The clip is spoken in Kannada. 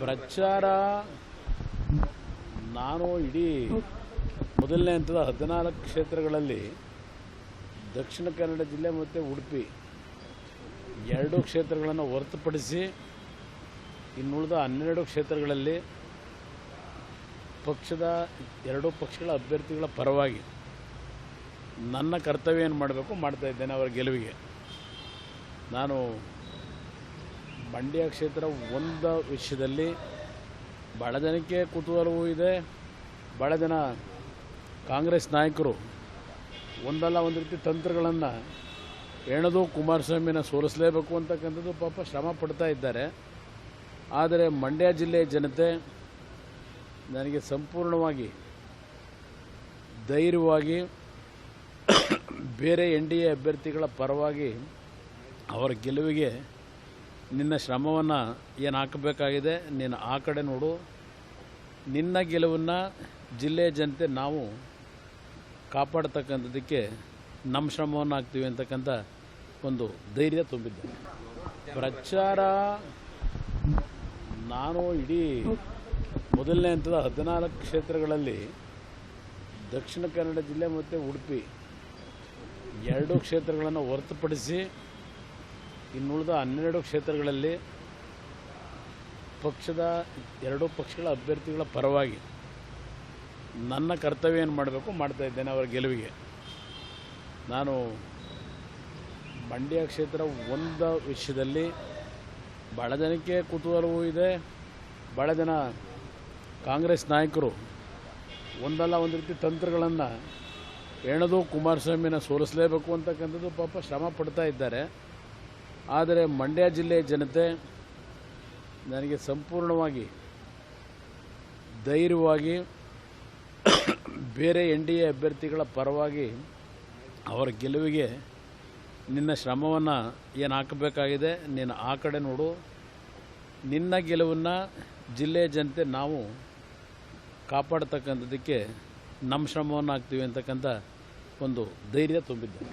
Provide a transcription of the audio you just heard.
ಪ್ರಚಾರ ನಾನು ಇಡೀ ಮೊದಲನೇ ಹಂತದ ಹದಿನಾಲ್ಕು ಕ್ಷೇತ್ರಗಳಲ್ಲಿ ದಕ್ಷಿಣ ಕನ್ನಡ ಜಿಲ್ಲೆ ಮತ್ತು ಉಡುಪಿ ಎರಡು ಕ್ಷೇತ್ರಗಳನ್ನು ಹೊರತುಪಡಿಸಿ ಇನ್ನುಳಿದ ಹನ್ನೆರಡು ಕ್ಷೇತ್ರಗಳಲ್ಲಿ ಪಕ್ಷದ ಎರಡೂ ಪಕ್ಷಗಳ ಅಭ್ಯರ್ಥಿಗಳ ಪರವಾಗಿ ನನ್ನ ಕರ್ತವ್ಯ ಏನು ಮಾಡಬೇಕು ಮಾಡ್ತಾ ಇದ್ದೇನೆ ಅವರ ಗೆಲುವಿಗೆ. ನಾನು ಮಂಡ್ಯ ಕ್ಷೇತ್ರ ಒಂದು ವಿಷಯದಲ್ಲಿ ಭಾಳ ಜನಕ್ಕೆ ಕುತೂಹಲವೂ ಇದೆ. ಭಾಳ ಜನ ಕಾಂಗ್ರೆಸ್ ನಾಯಕರು ಒಂದಲ್ಲ ಒಂದು ರೀತಿ ತಂತ್ರಗಳನ್ನು ಎಣೆದು ಕುಮಾರಸ್ವಾಮಿನ ಸೋಲಿಸಲೇಬೇಕು ಅಂತಕ್ಕಂಥದ್ದು ಪಾಪ ಶ್ರಮ ಪಡ್ತಾ ಇದ್ದಾರೆ. ಆದರೆ ಮಂಡ್ಯ ಜಿಲ್ಲೆಯ ಜನತೆ ನನಗೆ ಸಂಪೂರ್ಣವಾಗಿ ಧೈರ್ಯವಾಗಿ ಬೇರೆ ಎನ್ ಡಿ ಎ ಅಭ್ಯರ್ಥಿಗಳ ಪರವಾಗಿ ಅವರ ಗೆಲುವಿಗೆ ನಿನ್ನ ಶ್ರಮವನ್ನು ಏನು ಹಾಕಬೇಕಾಗಿದೆ ನೀನು ಆ ಕಡೆ ನೋಡು. ನಿನ್ನ ಗೆಲುವನ್ನು ಜಿಲ್ಲೆಯ ಜನತೆ ನಾವು ಕಾಪಾಡ್ತಕ್ಕಂಥದ್ದಕ್ಕೆ ನಮ್ಮ ಶ್ರಮವನ್ನು ಹಾಕ್ತೀವಿ ಅಂತಕ್ಕಂಥ ಒಂದು ಧೈರ್ಯ ತುಂಬಿದ್ದೆ. ಪ್ರಚಾರ ನಾನು ಇಡೀ ಮೊದಲನೇ ಹಂತದ ಹದಿನಾಲ್ಕು ಕ್ಷೇತ್ರಗಳಲ್ಲಿ ದಕ್ಷಿಣ ಕನ್ನಡ ಜಿಲ್ಲೆ ಮತ್ತು ಉಡುಪಿ ಎರಡೂ ಕ್ಷೇತ್ರಗಳನ್ನು ಹೊರತುಪಡಿಸಿ ಇನ್ನುಳಿದ ಹನ್ನೆರಡು ಕ್ಷೇತ್ರಗಳಲ್ಲಿ ಪಕ್ಷದ ಎರಡೂ ಪಕ್ಷಗಳ ಅಭ್ಯರ್ಥಿಗಳ ಪರವಾಗಿ ನನ್ನ ಕರ್ತವ್ಯ ಏನು ಮಾಡಬೇಕು ಮಾಡ್ತಾ ಇದ್ದೇನೆ ಅವರ ಗೆಲುವಿಗೆ. ನಾನು ಮಂಡ್ಯ ಕ್ಷೇತ್ರ ಒಂದು ವಿಷಯದಲ್ಲಿ ಬಹಳ ಜನಕ್ಕೆ ಕುತೂಹಲವೂ ಇದೆ. ಬಹಳ ಜನ ಕಾಂಗ್ರೆಸ್ ನಾಯಕರು ಒಂದಲ್ಲ ಒಂದು ರೀತಿ ತಂತ್ರಗಳನ್ನು ಹೇಳೋದು ಕುಮಾರಸ್ವಾಮಿನ ಸೋಲಿಸಲೇಬೇಕು ಅಂತಕ್ಕಂಥದ್ದು ಪಾಪ ಶ್ರಮ ಪಡ್ತಾ ಇದ್ದಾರೆ. ಆದರೆ ಮಂಡ್ಯ ಜಿಲ್ಲೆಯ ಜನತೆ ನನಗೆ ಸಂಪೂರ್ಣವಾಗಿ ಧೈರ್ಯವಾಗಿ ಬೇರೆ ಎನ್ ಡಿ ಎ ಅಭ್ಯರ್ಥಿಗಳ ಪರವಾಗಿ ಅವರ ಗೆಲುವಿಗೆ ನಿನ್ನ ಶ್ರಮವನ್ನು ಏನು ಹಾಕಬೇಕಾಗಿದೆ ನೀನು ಆ ಕಡೆ ನೋಡು. ನಿನ್ನ ಗೆಲುವನ್ನು ಜಿಲ್ಲೆಯ ಜನತೆ ನಾವು ಕಾಪಾಡ್ತಕ್ಕಂಥದ್ದಕ್ಕೆ ನಮ್ಮ ಶ್ರಮವನ್ನು ಹಾಕ್ತೀವಿ ಅಂತಕ್ಕಂಥ ಒಂದು ಧೈರ್ಯ ತುಂಬಿದ್ದೆ.